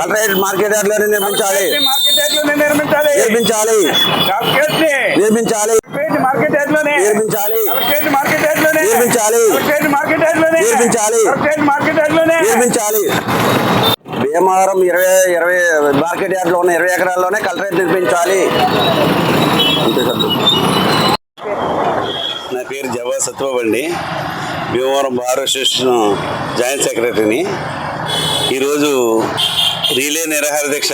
Collectorate market యార్డ్లోనే నిర్మించాలి. నిర్మించాలి. నిర్మించాలి. నిర్మించాలి. నిర్మించాలి. నిర్మించాలి. నిర్మించాలి. భీమవరం ఇరవై ఇరవై మార్కెట్ యార్డ్లో ఉన్న ఇరవై ఎకరాల్లోనే కలెక్టరేట్ నిర్మించాలి. అంతే సార్. నా పేరు జవా అండి భీమవరం బార్ అసోసియేషన్ జాయింట్ సెక్రటరీని. ఈరోజు రిలే నిరాహార దీక్ష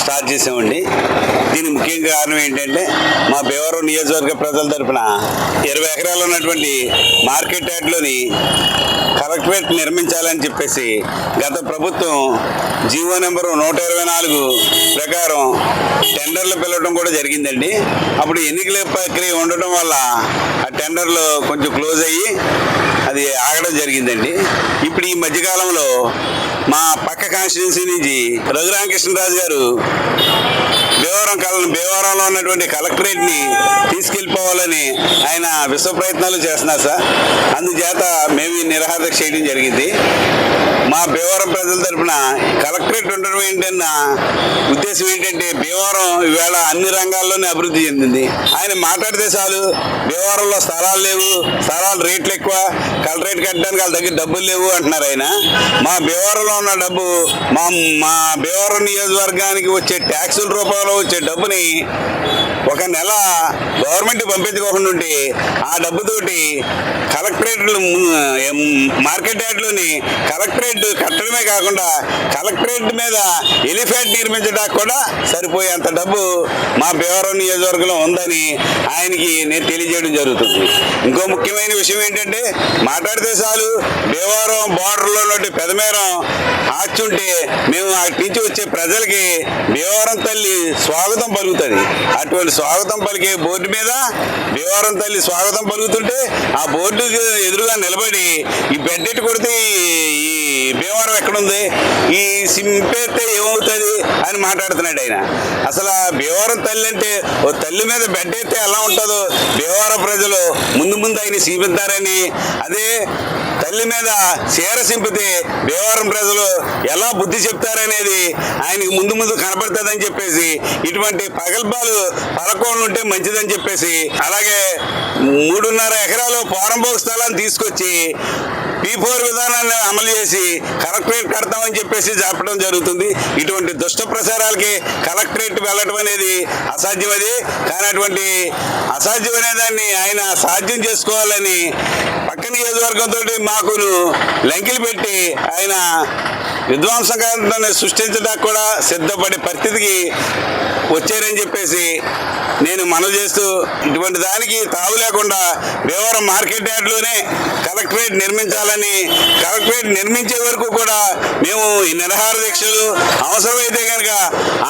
స్టార్ట్ చేసామండి. దీని ముఖ్య కారణం ఏంటంటే మా భీమవరం నియోజకవర్గ ప్రజల తరపున ఇరవై ఎకరాలు ఉన్నటువంటి మార్కెట్ యార్డ్లోని కలెక్టరేట్ నిర్మించాలని చెప్పేసి గత ప్రభుత్వం జీవో నెంబరు నూట ఇరవై నాలుగు ప్రకారం టెండర్లు పిలవడం కూడా జరిగిందండి. అప్పుడు ఎన్నికల ప్రక్రియ ఉండటం వల్ల ఆ టెండర్లు కొంచెం క్లోజ్ అయ్యి అది ఆగడం జరిగిందండి. ఇప్పుడు ఈ మధ్యకాలంలో మా పక్క కాన్స్టిట్యున్సీ నుంచి రఘురామకృష్ణరాజు గారు భీమవరం కల భీమవరంలో ఉన్నటువంటి కలెక్టరేట్ని తీసుకెళ్ళిపోవాలని ఆయన విశ్వ ప్రయత్నాలు చేస్తున్నారు సార్. అందుచేత మేము ఈ నిరాహార చేయడం జరిగింది. మా భీమవరం ప్రజల తరఫున కలెక్టరేట్ ఉండడం ఏంటన్న ఉద్దేశం ఏంటంటే భీమవరం ఇవాళ అన్ని రంగాల్లోనే అభివృద్ధి చెందింది. ఆయన మాట్లాడితే చాలు భీమవరంలో స్థలాలు లేవు స్థలాలు రేట్లు ఎక్కువ కలెక్టరేట్ కట్టడానికి వాళ్ళ దగ్గర డబ్బులు లేవు అంటున్నారు ఆయన. మా భీమవరంలో ఉన్న డబ్బు మా మా భీమవరం నియోజకవర్గానికి వచ్చే ట్యాక్సుల రూపంలో వచ్చే డబ్బుని ఒక నెల గవర్నమెంట్ పంపించుకోకుండా ఉంటే ఆ డబ్బుతోటి కలెక్టరేట్లు మార్కెట్ యార్డ్లోని కలెక్టరేట్ కట్టడమే కాకుండా కలెక్టరేట్ మీద ఎలిఫెంట్ నిర్మించడానికి కూడా సరిపోయేంత డబ్బు మా భీమవరం నియోజకవర్గంలో ఉందని ఆయనకి నేను తెలియజేయడం జరుగుతుంది. ఇంకో ముఖ్యమైన విషయం ఏంటంటే మాట్లాడితే చాలు భీమవరం బార్డర్లో ఉన్నటువంటి పెదమేరం ఆచుంటే మేము అటు నుంచి వచ్చే ప్రజలకి భీమవరం తల్లి స్వాగతం పలుకుతుంది. అటువంటి స్వాగతం పలికే బోర్డు మీద భీమవరం తల్లి స్వాగతం పలుకుతుంటే ఆ బోర్డు ఎదురుగా నిలబడి ఈ బెడ్డెట్ కొడితే ఈ భీమవరం ఎక్కడుంది? ఈ సింపేస్తే ఏమవుతుంది అని మాట్లాడుతున్నాడు ఆయన. అసలు ఆ భీమవరం తల్లి అంటే ఓ తల్లి మీద బెడ్డెత్తే ఎలా ఉంటుందో భీమవరం ప్రజలు ముందు ముందు ఆయన సీపిస్తారని అదే తల్లి మీద చీర సింపితే భీమవరం ప్రజలు ఎలా బుద్ధి చెప్తారనేది ఆయనకి ముందు ముందు కనపడుతుందని చెప్పేసి ఇటువంటి పగల్బాలు పలకోళ్ళు ఉంటే మంచిదని చెప్పేసి అలాగే మూడున్నర ఎకరాలు పోరంబోక్ స్థలాన్ని తీసుకొచ్చి పీ ఫోర్ విధానాన్ని అమలు చేసి కలెక్టరేట్ కడతామని చెప్పేసి చెప్పడం జరుగుతుంది. ఇటువంటి దుష్ట ప్రచారాలకి కలెక్టరేట్ వెళ్ళడం అనేది అసాధ్యం అది కానీ అటువంటి అసాధ్యమనే దాన్ని ఆయన సాధ్యం చేసుకోవాలని పక్క నియోజకవర్గంతో మాకు లంకిలు పెట్టి ఆయన విధ్వంసకాన్ని సృష్టించడానికి కూడా సిద్ధపడే పరిస్థితికి వచ్చారని చెప్పేసి నేను మనవి చేస్తూ ఇటువంటి దానికి తావు లేకుండా భీమవరం మార్కెట్ యార్డ్లోనే కలెక్టరేట్ నిర్మించాలని కలెక్టరేట్ నిర్మించే వరకు కూడా మేము ఈ నిరహార దీక్షలు అవసరమైతే కనుక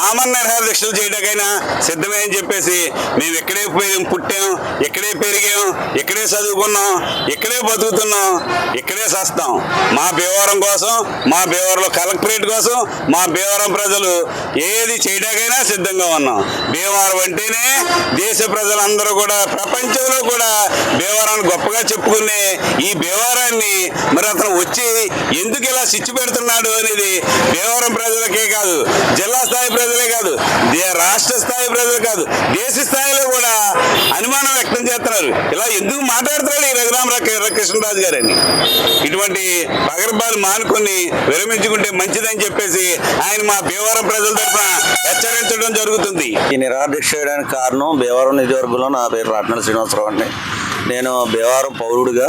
ఆమరణ నిరహార దీక్షలు చేయడానికైనా సిద్ధమే అని చెప్పేసి మేము ఇక్కడే పోయాం పుట్టాం ఇక్కడే పెరిగాం ఇక్కడే చదువుకున్నాం ఇక్కడే బతుకుతున్నాం ఇక్కడే సస్తాం. మా భీమవరం కోసం మా భీమవరంలో కలెక్టరేట్ కోసం మా భీమవరం ప్రజలు ఏది చేయడానికైనా సిద్ధంగా ఉన్నాం. భీమవరం అంటేనే దేశ ప్రజలందరూ కూడా ప్రపంచంలో కూడా భీమవరాన్ని గొప్పగా చెప్పుకునే ఈ భీమవరాన్ని మరి అతను వచ్చి ఎందుకు ఇలా సిచ్చి పెడుతున్నాడు అనేది భీమవరం ప్రజలకే కాదు జిల్లా స్థాయి ప్రజలే కాదు రాష్ట్ర స్థాయి ప్రజలు కాదు దేశ స్థాయిలో కూడా అనుమానం వ్యక్తం చేస్తున్నారు. ఇలా ఎందుకు మాట్లాడుతున్నాడు ఈ రఘురామ కృష్ణరాజు గారని? ఇటువంటి పగర్భాలు మానుకొని విరమించుకుంటే మంచిదని చెప్పేసి ఆయన మా భీమవరం ప్రజల తరఫున హెచ్చరించడం జరుగుతుంది. ఈ నిరాదీక్ష చేయడానికి కారణం భీమవరం నియోజకవర్గంలో నా పేరు రాట్నల శ్రీనివాసరావు అండి. నేను భీమవరం పౌరుడిగా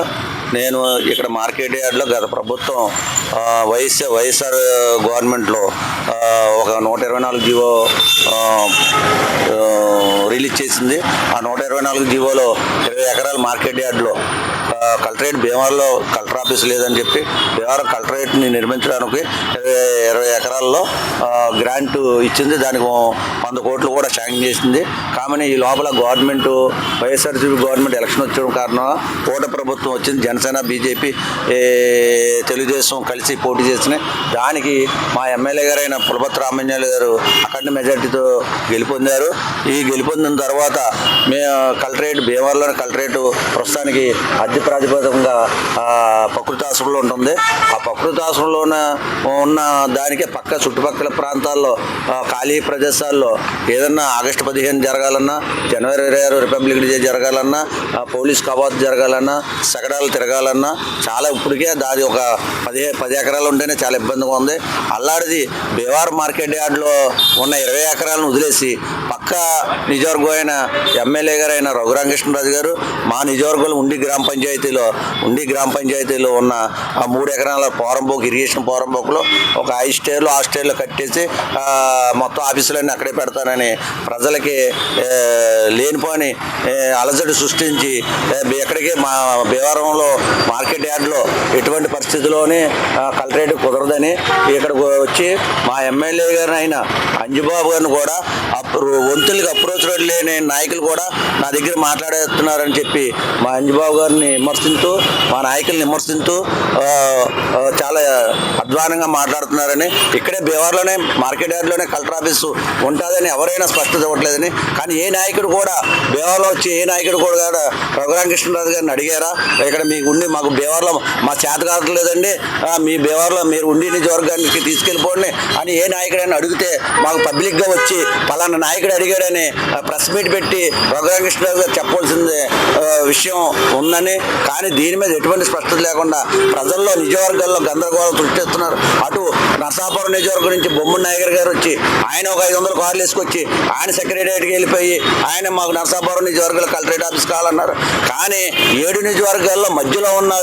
నేను ఇక్కడ మార్కెట్ యార్డ్లో గత ప్రభుత్వం వైఎస్ఆర్ వైఎస్ వైఎస్ఆర్ గవర్నమెంట్లో ఒక నూట ఇరవై నాలుగు జీవో రిలీజ్ చేసింది. ఆ నూట ఇరవై నాలుగు జీవోలో ఇరవై ఎకరాల మార్కెట్ యార్డ్లో కలెక్టరేట్ భీమవరంలో కలెక్టర్ ఆఫీస్ లేదని చెప్పి భీమవరం కలెక్టరేట్ని నిర్మించడానికి ఇరవై ఇరవై ఎకరాల్లో గ్రాంట్ ఇచ్చింది. దానికి వంద కోట్లు కూడా శాంక్షన్ చేసింది. కానీ ఈ లోపల గవర్నమెంట్ వైఎస్ఆర్సీపీ గవర్నమెంట్ ఎలక్షన్ వచ్చడం కారణం కూట ప్రభుత్వం వచ్చింది. జనసేన బీజేపీ తెలుగుదేశం కలిసి పోటీ చేసినాయి. దానికి మా ఎమ్మెల్యే గారైన పులపతి రామన్యాలు గారు అఖండ మెజార్టీతో గెలుపొందారు. ఈ గెలుపొందిన తర్వాత మేము కలెక్టరేట్ భీమవరంలోని కలెక్టరేట్ కలెక్టరేట్ ప్రస్తుతానికి అద్దె ప్రాతిపదికంగా ఆ, ప్రకృతి ఆశ్రమంలో ఉంటుంది. ఆ ప్రకృతి ఆశ్రమంలోన ఉన్న దానికే పక్క చుట్టుపక్కల ప్రాంతాల్లో ఖాళీ ప్రదేశాల్లో ఏదన్నా ఆగస్టు పదిహేను జరగాలన్నా జనవరి ఇరవై ఆరు రిపబ్లిక్ డే జరగాలన్నా పోలీస్ కవాతు జరగాలన్నా సగడాలు తిరగాలన్నా చాలా ఇప్పటికే దాది ఒక పది పది ఎకరాలు ఉంటేనే చాలా ఇబ్బందిగా ఉంది. అల్లాడిది బీవార్ మార్కెట్ యార్డ్లో ఉన్న ఇరవై ఎకరాలను వదిలేసి పక్క నిజవర్గం అయిన ఎమ్మెల్యే గారు అయిన రఘురామకృష్ణరాజు గారు మా నిజవర్గంలో ఉండి గ్రామ పంచాయతీలో ఉండి గ్రామ పంచాయతీలో ఉన్న ఆ మూడు ఎకరాల పోరంబోకు ఇరిగేషన్ పోరంబోకులో ఒక ఐదు స్టేర్లు ఆ స్టేర్లు కట్టేసి మొత్తం ఆఫీసులన్నీ అక్కడే పెడతానని ప్రజలకి లేనిపోని అలజడి సృష్టించి ఎక్కడికి మా భీవరంలో మార్కెట్ యార్డ్లో ఎటువంటి పరిస్థితుల్లోనే కలెక్టరేట్ కుదరదని ఇక్కడికి వచ్చి మా ఎమ్మెల్యే గారిని అయిన అంజుబాబు గారిని కూడా అప్రో వంతులకి అప్రోచ్ లేని నాయకులు కూడా నా దగ్గర మాట్లాడేస్తున్నారని చెప్పి మా అంజుబాబు గారిని విమర్శించు మా నాయకులను విమర్శిస్తూ చాలా అధ్వానంగా మాట్లాడుతున్నారని ఇక్కడే బీహార్లోనే మార్కెట్ యార్డ్లోనే కలెక్టర్ ఆఫీసు ఉంటుందని ఎవరైనా స్పష్టత ఇవ్వట్లేదని. కానీ ఏ నాయకుడు కూడా బీహార్లో వచ్చి ఏ నాయకుడు కూడా రఘురామకృష్ణరాజు గారిని అడిగారా? ఇక్కడ మీకు ఉండి మాకు బీహార్లో మా చేత కావట్లేదండి మీ బీహార్లో మీరు ఉండి నిజవర్గానికి తీసుకెళ్ళిపోండి అని ఏ నాయకుడైనా అడిగితే మాకు పబ్లిక్గా వచ్చి పలానా నాయకుడు అడిగాడని ప్రెస్ మీట్ పెట్టి రఘురామకృష్ణరాజు గారు చెప్పవలసింది విషయం ఉందని కానీ దీని మీద ఎటువంటి స్పష్టత లేకుండా ప్రజల్లో నిజవర్గాల్లో గందరగోళం సృష్టిస్తున్నారు. నరసాపురం నియోజకవర్గం నుంచి బొమ్మడి నాయకర్ గారు వచ్చి ఆయన ఒక ఐదు వందల కార్లు వేసుకొచ్చి ఆయన సెక్రటేరియట్కి వెళ్ళిపోయి ఆయన మాకు నరసాపురం నియోజకవర్గంలో కలెక్టరేట్ ఆఫీస్ కావాలన్నారు. కానీ ఏడు నియోజకవర్గాల్లో మధ్యలో ఉన్న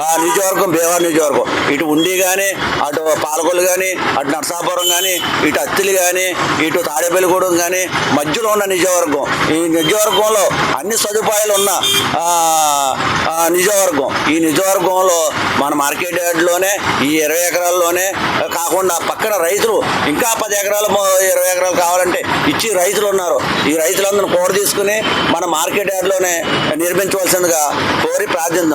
ఆ, నియోజకవర్గం బీహార్ నియోజకవర్గం. ఇటు ఉండి కానీ అటు పాలకొల్లు కానీ అటు నరసాపురం కానీ ఇటు అత్తిలి కానీ ఇటు తాడేపల్లిగూడెం కానీ మధ్యలో ఉన్న నియోజకవర్గం. ఈ నియోజకవర్గంలో అన్ని సదుపాయాలు ఉన్న నిజవర్గం నియోజకవర్గం. ఈ నియోజకవర్గంలో మన మార్కెట్ యార్డ్లోనే ఈ ఇరవై ఎకరాల్లోనే కాకుండా పక్కన రైతులు ఇంకా పది ఎకరాలు ఇరవై ఎకరాలు కావాలంటే ఇచ్చి రైతులు ఉన్నారు. ఈ రైతులందరూ కోర తీసుకుని మన మార్కెట్ యార్డ్లోనే నిర్మించవలసిందిగా కోరి ప్రార్థిద్దాం.